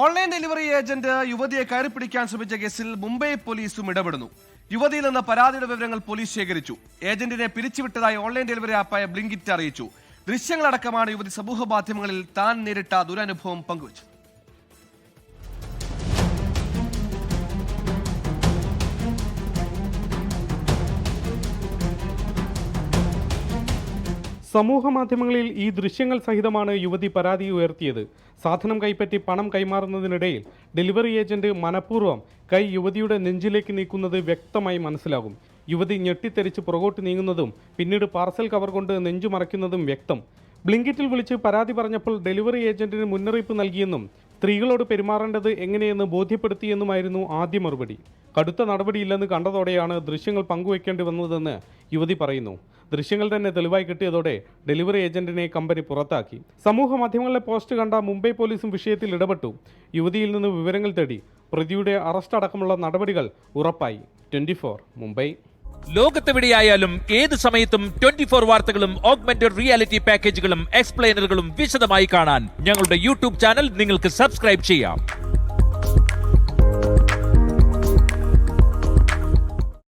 Online delivery agent യുവതിയെ കയറി പിടിക്കാൻ ശ്രമിച്ച കേസിൽ മുംബൈ പോലീസും ഇടപെടുന്നു. യുവതിയിൽ നിന്ന് പരാതിയുടെ വിവരങ്ങൾ പോലീസ് ശേഖരിച്ചു. ഏജന്റിനെ പിരിച്ചുവിട്ടതായി ഓൺലൈൻ ഡെലിവറി ആപ്പായ ബ്ലിങ്കിറ്റ് അറിയിച്ചു. ദൃശ്യങ്ങളടക്കമാണ് യുവതി സമൂഹ മാധ്യമങ്ങളിൽ താൻ നേരിട്ട ദുരനുഭവം പങ്കുവച്ചത്. സമൂഹ മാധ്യമങ്ങളിൽ ഈ ദൃശ്യങ്ങൾ സഹിതമാണ് യുവതി പരാതി ഉയർത്തിയത്. സാധനം കൈപ്പറ്റി പണം കൈമാറുന്നതിനിടയിൽ ഡെലിവറി ഏജന്റ് മനഃപൂർവം കൈ യുവതിയുടെ നെഞ്ചിലേക്ക് നീക്കുന്നത് വ്യക്തമായി മനസ്സിലാകും. യുവതി ഞെട്ടിത്തെറിച്ച് പുറകോട്ട് നീങ്ങുന്നതും പിന്നീട് പാർസൽ കവർ കൊണ്ട് നെഞ്ചു മറയ്ക്കുന്നതും വ്യക്തം. ബ്ലിങ്കിറ്റിൽ വിളിച്ച് പരാതി പറഞ്ഞപ്പോൾ ഡെലിവറി ഏജന്റിന് മുന്നറിയിപ്പ് നൽകിയെന്നും സ്ത്രീകളോട് പെരുമാറേണ്ടത് എങ്ങനെയെന്ന് ബോധ്യപ്പെടുത്തിയെന്നുമായിരുന്നു ആദ്യ മറുപടി. കടുത്ത നടപടിയില്ലെന്ന് കണ്ടതോടെയാണ് ദൃശ്യങ്ങൾ പങ്കുവയ്ക്കേണ്ടി വന്നതെന്ന് യുവതി പറയുന്നു. ദൃശ്യങ്ങൾ തന്നെ തെളിവായി കിട്ടിയതോടെ ഡെലിവറി ഏജന്റിനെ കമ്പനി പുറത്താക്കി. സമൂഹ മാധ്യമങ്ങളിലെ പോസ്റ്റ് കണ്ട മുംബൈ പോലീസും വിഷയത്തിൽ ഇടപെട്ടു. യുവതിയിൽ നിന്ന് വിവരങ്ങൾ തേടി പ്രതിയുടെ അറസ്റ്റ് അടക്കമുള്ള നടപടികൾ ഉറപ്പായി. ട്വന്റി മുംബൈ. ലോകത്തെവിടെയായാലും ഏത് സമയത്തും ട്വന്റി ഫോർ വാർത്തകളും ഓഗ്മെന്റഡ് റിയാലിറ്റി പാക്കേജുകളും എക്സ്പ്ലെയിനറുകളും വിശദമായി കാണാൻ ഞങ്ങളുടെ യൂട്യൂബ് ചാനൽ നിങ്ങൾക്ക് സബ്സ്ക്രൈബ് ചെയ്യാം.